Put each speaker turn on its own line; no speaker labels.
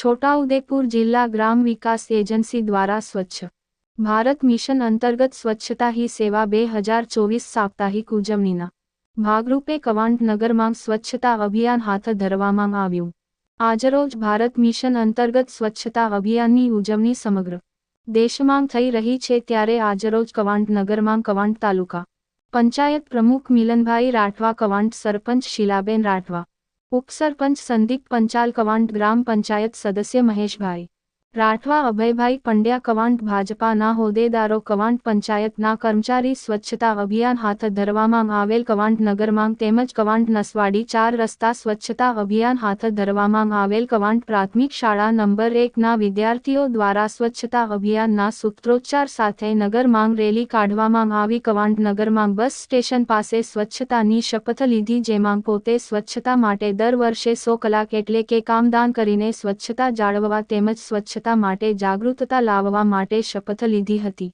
છોટાઉદેપુર જિલ્લા ગ્રામ વિકાસ એજન્સી દ્વારા સ્વચ્છ ભારત મિશન અંતર્ગત સ્વચ્છતા હી સેવા બે હજાર ચોવીસ સાપ્તાહિક ઉજવણીના ભાગરૂપે કવાંટ નગરમાં સ્વચ્છતા અભિયાન હાથ ધરવામાં આવ્યું. આજરોજ ભારત મિશન અંતર્ગત સ્વચ્છતા અભિયાનની ઉજવણી સમગ્ર દેશમાં થઈ રહી છે ત્યારે આજરોજ કવાંટ નગરમાં કવાંટ તાલુકા પંચાયત પ્રમુખ મિલનભાઈ રાઠવા, કવાંટ સરપંચ શીલાબેન રાઠવા ઉપસરપંચ સંદીપ પંચાલ કવાંટ ગ્રામ પંચાયત સદસ્ય મહેશભાઈ. રાઠવા અભયભાઈ પંડ્યા કવાંટ ભાજપાના હોદ્દેદારો કવાંટ પંચાયતના કર્મચારી સ્વચ્છતા અભિયાન હાથ ધરવામાં આવેલ કવાંટ નગરમાં તેમજ કવાંટ નસવાડી ચાર રસ્તા સ્વચ્છતા અભિયાન હાથ ધરવામાં આવેલ કવાંટ પ્રાથમિક શાળા નંબર એકના વિદ્યાર્થીઓ દ્વારા સ્વચ્છતા અભિયાનના સૂત્રોચ્ચાર સાથે નગરમાં રેલી કાઢવામાં આવી. કવાંટ નગરમાં બસ સ્ટેશન પાસે સ્વચ્છતાની શપથ લીધી, જેમાં પોતે સ્વચ્છતા માટે દર વર્ષે સો કલાક એટલે કે કામદાન કરીને સ્વચ્છતા જાળવવા તેમજ સ્વચ્છતા માટે જાગૃતતા લાવવા માટે શપથ લીધી હતી.